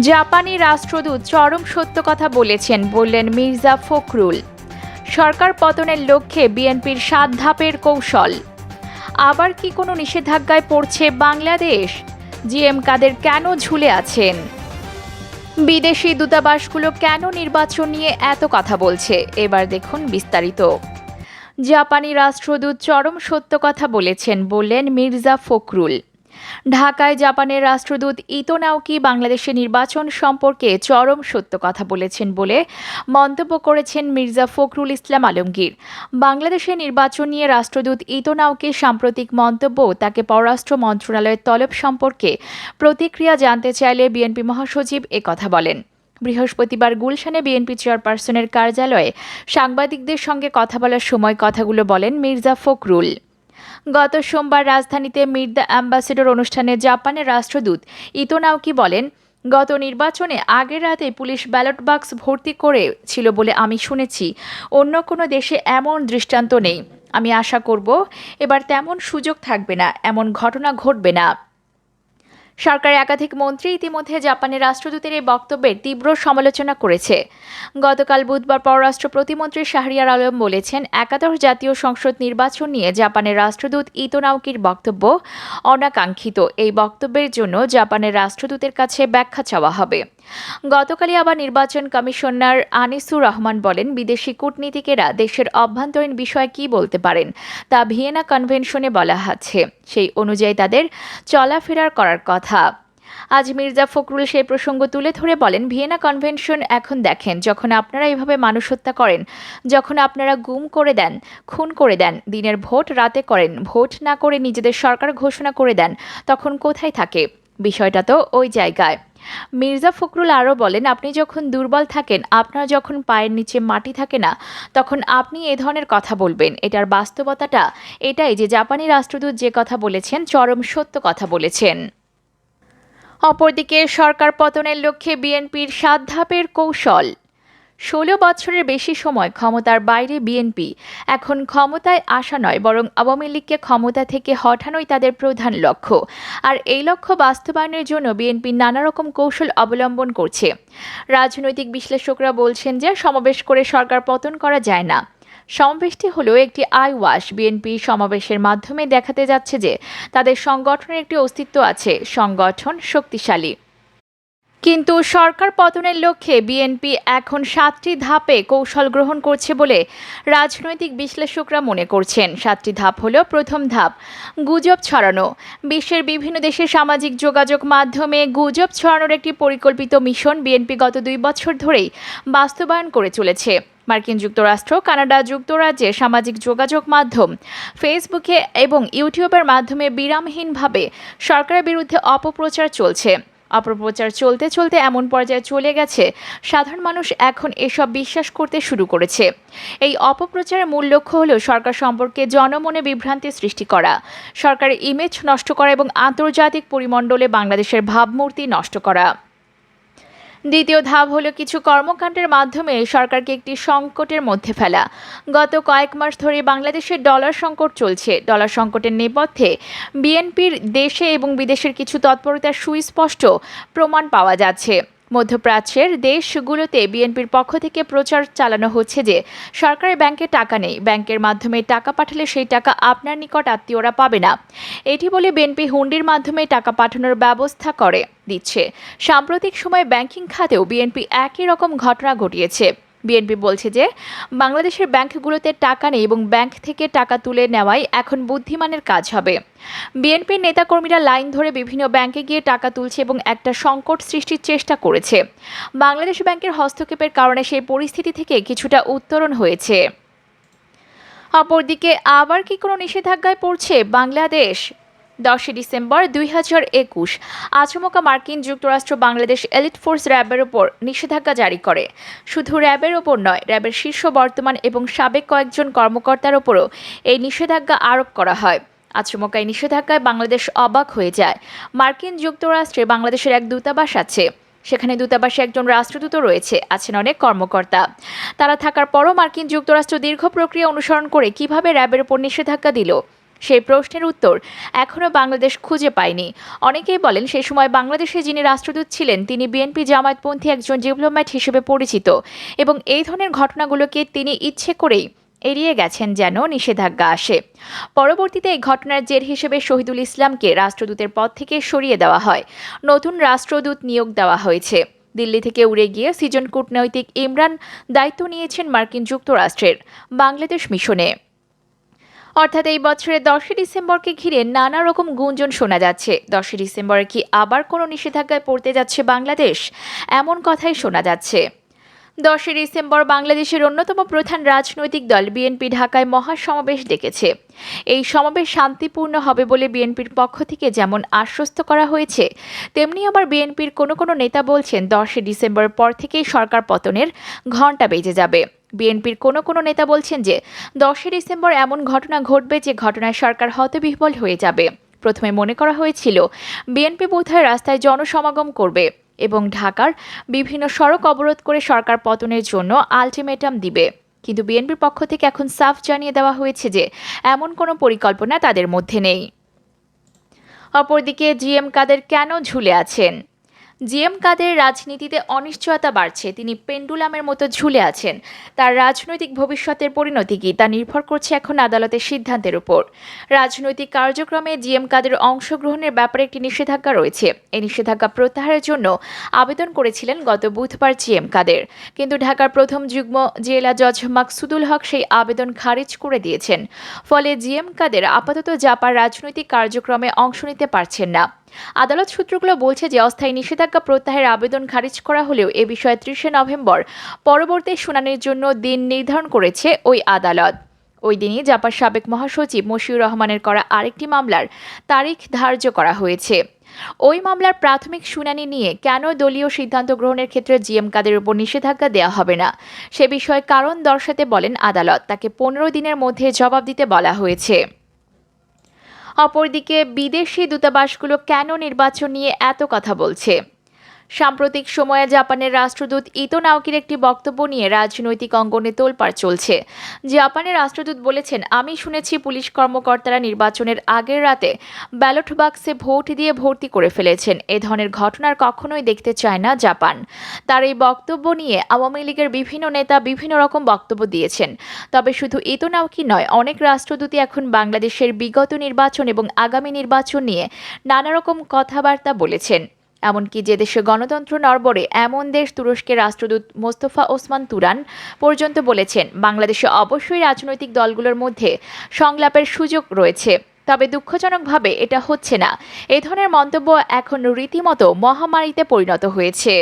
জাপানি রাষ্ট্রদূত চরম সত্য কথা বলেছেন, বললেন মির্জা ফখরুল। সরকার পতনের লক্ষ্যে বিএনপির সাত ধাপের কৌশল। আবার কি কোনো নিষেধাজ্ঞায় পড়ছে বাংলাদেশ? জিএম কাদের কেন ঝুলে আছেন? বিদেশি দূতাবাসগুলো কেন নির্বাচন নিয়ে এত কথা বলছে? এবার দেখুন বিস্তারিত। জাপানি রাষ্ট্রদূত চরম সত্য কথা বলেছেন, বললেন মির্জা ফখরুল। ঢাকায় জাপানের রাষ্ট্রদূত ইতো নাওকি বাংলাদেশের নির্বাচন সম্পর্কে চরম সত্য কথা বলেছেন বলে মন্তব্য করেছেন মির্জা ফখরুল ইসলাম আলমগীর। বাংলাদেশের নির্বাচন নিয়ে রাষ্ট্রদূত ইতো নাওকির সাম্প্রতিক মন্তব্য তাকে পররাষ্ট্র মন্ত্রণালয়ের তলব সম্পর্কে প্রতিক্রিয়া জানতে চাইলে বিএনপি মহাসচিব কথা বলেন। বৃহস্পতিবার গুলশানে বিএনপি চেয়ারপারসনের কার্যালয়ে সাংবাদিকদের সঙ্গে কথা বলার সময় কথাগুলো বলেন মির্জা ফখরুল। গত সোমবার রাজধানীতে মির দ্য অ্যাম্বাসেডর অনুষ্ঠানে জাপানের রাষ্ট্রদূত ইতোনাওকি বলেন, গত নির্বাচনে আগের রাতে পুলিশ ব্যালট বাক্স ভর্তি করেছিল বলে আমি শুনেছি। অন্য কোনো দেশে এমন দৃষ্টান্ত নেই। আমি আশা করব, এবার তেমন সুযোগ থাকবে না, এমন ঘটনা ঘটবে না। সরকারের একাধিক মন্ত্রী ইতিমধ্যে জাপানের রাষ্ট্রদূতের এই বক্তব্যের তীব্র সমালোচনা করেছে। গতকাল বুধবার পররাষ্ট্র প্রতিমন্ত্রী শাহরিয়ার আলম বলেছেন, একাদশ জাতীয় সংসদ নির্বাচন নিয়ে জাপানের রাষ্ট্রদূত ইতোনাউকির বক্তব্য অনাকাঙ্ক্ষিত। এই বক্তব্যের জন্য জাপানের রাষ্ট্রদূতের কাছে ব্যাখ্যা চাওয়া হবে। গতকালই আবার নির্বাচন কমিশনার আনিসুর রহমান বলেন, বিদেশি কূটনীতিকেরা দেশের অভ্যন্তরীণ বিষয়ে কি বলতে পারেন তা ভিয়েনা কনভেনশনে বলা আছে। সেই অনুযায়ী তাদের চলাফেরার করার কথা। আজ মির্জা ফখরুল সেই প্রসঙ্গ তুলে ধরে বলেন, ভিয়েনা কনভেনশন এখন দেখেন, যখন আপনারা এভাবে মানুষ হত্যা করেন, যখন আপনারা গুম করে দেন, খুন করে দেন, দিনের ভোট রাতে করেন, ভোট না করে নিজেদের সরকার ঘোষণা করে দেন, তখন কোথায় থাকে? বিষয়টা তো ওই জায়গায়। মির্জা ফখরুল আরও বলেন, আপনি যখন দুর্বল থাকেন, আপনার যখন পায়ের নিচে মাটি থাকে না, তখন আপনি এ ধরনের কথা বলবেন। এটার বাস্তবতাটা এটাই যে জাপানি রাষ্ট্রদূত যে কথা বলেছেন, চরম সত্য কথা বলেছেন। অপরদিকে সরকার পতনের লক্ষ্যে বিএনপির সাত ধাপের কৌশল। ষোলো বছরের বেশি সময় ক্ষমতার বাইরে বিএনপি। এখন ক্ষমতায় আসা নয়, বরং আওয়ামী লীগকে ক্ষমতা থেকে হঠানোই তাদের প্রধান লক্ষ্য। আর এই লক্ষ্য বাস্তবায়নের জন্য বিএনপি নানা রকম কৌশল অবলম্বন করছে। রাজনৈতিক বিশ্লেষকরা বলছেন যে সমাবেশ করে সরকার পতন করা যায় না। সমাবেশটি হলো একটি আই ওয়াশ বিএনপি সমাবেশের মাধ্যমে দেখাতে যাচ্ছে যে তাদের সংগঠনের একটি অস্তিত্ব আছে। সংগঠন শক্তিশালী। কিন্তু সরকার পতনের লক্ষ্যে বিএনপি এখন সাতটি ধাপে কৌশল গ্রহণ করছে বলে রাজনৈতিক বিশ্লেষকরা মনে করছেন। সাতটি ধাপ হলো প্রথম ধাপ, গুজব ছড়ানো। বিশ্বের বিভিন্ন দেশের সামাজিক যোগাযোগ মাধ্যমে গুজব ছড়ানোর একটি পরিকল্পিত মিশন বিএনপি গত দুই বছর ধরেই বাস্তবায়ন করে চলেছে। মার্কিন যুক্তরাষ্ট্র, কানাডা যুক্তরাজ্যে সামাজিক যোগাযোগ মাধ্যম, ফেসবুকে এবং ইউটিউবের মাধ্যমে বিরামহীনভাবে সরকারের বিরুদ্ধে অপপ্রচার চলছে। অপপ্রচার চলতে চলতে এমন পর্যায়ে চলে গেছে। সাধারণ মানুষ এখন এসব বিশ্বাস করতে শুরু করেছে। এই অপপ্রচারের মূল লক্ষ্য হল সরকার সম্পর্কে জনমনে বিভ্রান্তি সৃষ্টি করা। সরকারের ইমেজ নষ্ট করা এবং আন্তর্জাতিক পরিমণ্ডলে বাংলাদেশের ভাবমূর্তি নষ্ট করা। দ্বিতীয় ধাপ হলো কিছু কর্মকাণ্ডের মাধ্যমে সরকারকে একটি সংকটের মধ্যে ফেলা। গত কয়েক মাস ধরে বাংলাদেশের ডলার সংকট চলছে। ডলার সংকটের নেপথ্যে বিএনপির দেশে এবং বিদেশের কিছু তৎপরতার সুস্পষ্ট প্রমাণ পাওয়া যাচ্ছে। মধ্যপ্রাচ্যের দেশগুলোতে বিএনপির পক্ষ থেকে প্রচার চালানো হচ্ছে যে সরকারি ব্যাংকে টাকা নেই। ব্যাংকের মাধ্যমে টাকা পাঠালে সেই টাকা আপনার নিকট আত্মীয়রা পাবে না। এটি বলে বিএনপি হুন্ডির মাধ্যমে টাকা পাঠানোর ব্যবস্থা করে, দিচ্ছে। সাম্প্রতিক সময়ে ব্যাংকিং খাতেও বিএনপি একই রকম ঘটনা ঘটিয়েছে। বিএনপি বলছে যে, বাংলাদেশের ব্যাংকগুলোতে টাকা নেই এবং ব্যাংক থেকে টাকা তুলে নেওয়াই এখন বুদ্ধিমানের কাজ হবে। বিএনপির নেতাকর্মীরা লাইন ধরে বিভিন্ন ব্যাংকে গিয়ে টাকা তুলছে এবং একটা সংকট সৃষ্টির চেষ্টা করেছে। বাংলাদেশ ব্যাংকের হস্তক্ষেপের কারণে সেই পরিস্থিতি থেকে কিছুটা উত্তরণ হয়েছে। অপরদিকে, আবার কি কোনো নিষেধাজ্ঞায় পড়ছে বাংলাদেশ? দশই ডিসেম্বর দুই হাজার একুশ। আচমকা মার্কিন যুক্তরাষ্ট্র বাংলাদেশ এলিট ফোর্স র্যাবের ওপর নিষেধাজ্ঞা জারি করে। শুধু র্যাবের ওপর নয়, র্যাবের শীর্ষ বর্তমান এবং সাবেক কয়েকজন কর্মকর্তার ওপরও এই নিষেধাজ্ঞা আরোপ করা হয়। আচমকা এই নিষেধাজ্ঞায় বাংলাদেশ অবাক হয়ে যায়। মার্কিন যুক্তরাষ্ট্রে বাংলাদেশের এক দূতাবাস আছে। সেখানে দূতাবাসে একজন রাষ্ট্রদূত রয়েছে, আছেন অনেক কর্মকর্তা। তারা থাকার পরও মার্কিন যুক্তরাষ্ট্র দীর্ঘ প্রক্রিয়া অনুসরণ করে কীভাবে র্যাবের ওপর নিষেধাজ্ঞা দিল সেই প্রশ্নের উত্তর এখনও বাংলাদেশ খুঁজে পায়নি। অনেকেই বলেন সে সময় বাংলাদেশে যিনি রাষ্ট্রদূত ছিলেন, তিনি বিএনপি জামায়াতপন্থী একজন ডিপ্লোম্যাট হিসেবে পরিচিত এবং এই ধরনের ঘটনাগুলোকে তিনি ইচ্ছে করেই এড়িয়ে গেছেন যেন নিষেধাজ্ঞা আসে। পরবর্তীতে এই ঘটনার জের হিসেবে শহীদুল ইসলামকে রাষ্ট্রদূতের পদ থেকে সরিয়ে দেওয়া হয়। নতুন রাষ্ট্রদূত নিয়োগ দেওয়া হয়েছে। দিল্লি থেকে উড়ে গিয়ে সিজন কূটনৈতিক ইমরান দায়িত্ব নিয়েছেন মার্কিন যুক্তরাষ্ট্রের বাংলাদেশ মিশনে। অর্থাৎ এই বছরের দশই ডিসেম্বরকে ঘিরে নানা রকম গুঞ্জন শোনা যাচ্ছে। দশই ডিসেম্বরে কি আবার কোনো নিষেধাজ্ঞায় পড়তে যাচ্ছে বাংলাদেশ? এমন কথাই শোনা যাচ্ছে। দশই ডিসেম্বর বাংলাদেশের অন্যতম প্রধান রাজনৈতিক দল বিএনপি ঢাকায় মহাসমাবেশ ডেকেছে। এই সমাবেশ শান্তিপূর্ণ হবে বলে বিএনপির পক্ষ থেকে যেমন আশ্বস্ত করা হয়েছে, তেমনি আবার বিএনপির কোনো কোনো নেতা বলছেন দশই ডিসেম্বর পর থেকেই সরকার পতনের ঘণ্টা বেজে যাবে। বিএনপির কোনো কোনো নেতা বলছেন যে, দশই ডিসেম্বর এমন ঘটনা ঘটবে যে ঘটনায় সরকার হতবিহ্বল হয়ে যাবে। প্রথমে মনে করা হয়েছিল, বিএনপি বোধহয় রাস্তায় জনসমাগম করবে এবং ঢাকার বিভিন্ন সড়ক অবরোধ করে সরকার পতনের জন্য আলটিমেটাম দিবে। কিন্তু বিএনপির পক্ষ থেকে এখন সাফ জানিয়ে দেওয়া হয়েছে যে, এমন কোনো পরিকল্পনা তাদের মধ্যে নেই। অপরদিকে জিএম কাদের কেন ঝুলে আছেন? জিএম কাদের রাজনীতিতে অনিশ্চয়তা বাড়ছে, তিনি পেন্ডুলামের মতো ঝুলে আছেন। তার রাজনৈতিক ভবিষ্যতের পরিণতি কি, তা নির্ভর করছে এখন আদালতের সিদ্ধান্তের উপর। রাজনৈতিক কার্যক্রমে জিএম কাদের অংশগ্রহণের ব্যাপারে একটি নিষেধাজ্ঞা রয়েছে। এই নিষেধাজ্ঞা প্রত্যাহারের জন্য আবেদন করেছিলেন গত বুধবার জিএম কাদের। কিন্তু ঢাকার প্রথম যুগ্ম জেলা জজ মাকসুদুল হক সেই আবেদন খারিজ করে দিয়েছেন। ফলে জিএম কাদের আপাতত জাপার রাজনৈতিক কার্যক্রমে অংশ নিতে পারছেন না। আদালত সূত্রগুলো বলছে যে, অস্থায়ী নিষেধাজ্ঞা প্রত্যাহারের আবেদন খারিজ করা হলেও এ বিষয়ে ত্রিশে নভেম্বর পরবর্তী শুনানির জন্য দিন নির্ধারণ করেছে ওই আদালত। ওই দিনই জাপার সাবেক মহাসচিব মশিউর রহমানের করা আরেকটি মামলার তারিখ ধার্য করা হয়েছে। ওই মামলার প্রাথমিক শুনানি নিয়ে কেন দলীয় সিদ্ধান্ত গ্রহণের ক্ষেত্রে জিএম কাদের উপর নিষেধাজ্ঞা দেওয়া হবে না, সে বিষয়ে কারণ দর্শাতে বলেন আদালত, তাকে পনেরো দিনের মধ্যে জবাব দিতে বলা হয়েছে। অপরদিকে বিদেশি দূতাবাসগুলো কেন নির্বাচন নিয়ে এত কথা বলছে? সাম্প্রতিক সময়ে জাপানের রাষ্ট্রদূত ইতো নাওকির একটি বক্তব্য নিয়ে রাজনৈতিক অঙ্গনে তোলপাড় চলছে। জাপানের রাষ্ট্রদূত বলেছেন, আমি শুনেছি পুলিশ কর্মকর্তারা নির্বাচনের আগের রাতে ব্যালট বাক্সে ভোট দিয়ে ভর্তি করে ফেলেছেন। এ ধরনের ঘটনার কখনোই দেখতে চায় না জাপান। তার এই বক্তব্য নিয়ে আওয়ামী লীগের বিভিন্ন নেতা বিভিন্ন রকম বক্তব্য দিয়েছেন। তবে শুধু ইতো নাওকি নয়, অনেক রাষ্ট্রদূতই এখন বাংলাদেশের বিগত নির্বাচন এবং আগামী নির্বাচন নিয়ে নানা রকম কথাবার্তা বলেছেন। এমনকি যে দেশে গণতন্ত্র নরবরে এমন দেশ তুরস্কের রাষ্ট্রদূত মোস্তফা ওসমান তুরান পর্যন্ত বলেছেন, বাংলাদেশে অবশ্যই রাজনৈতিক দলগুলোর মধ্যে সংলাপের সুযোগ রয়েছে। তবে দুঃখজনকভাবে এটা হচ্ছে না। এ ধরনের মন্তব্য এখন রীতিমতো মহামারীতে পরিণত হয়েছে।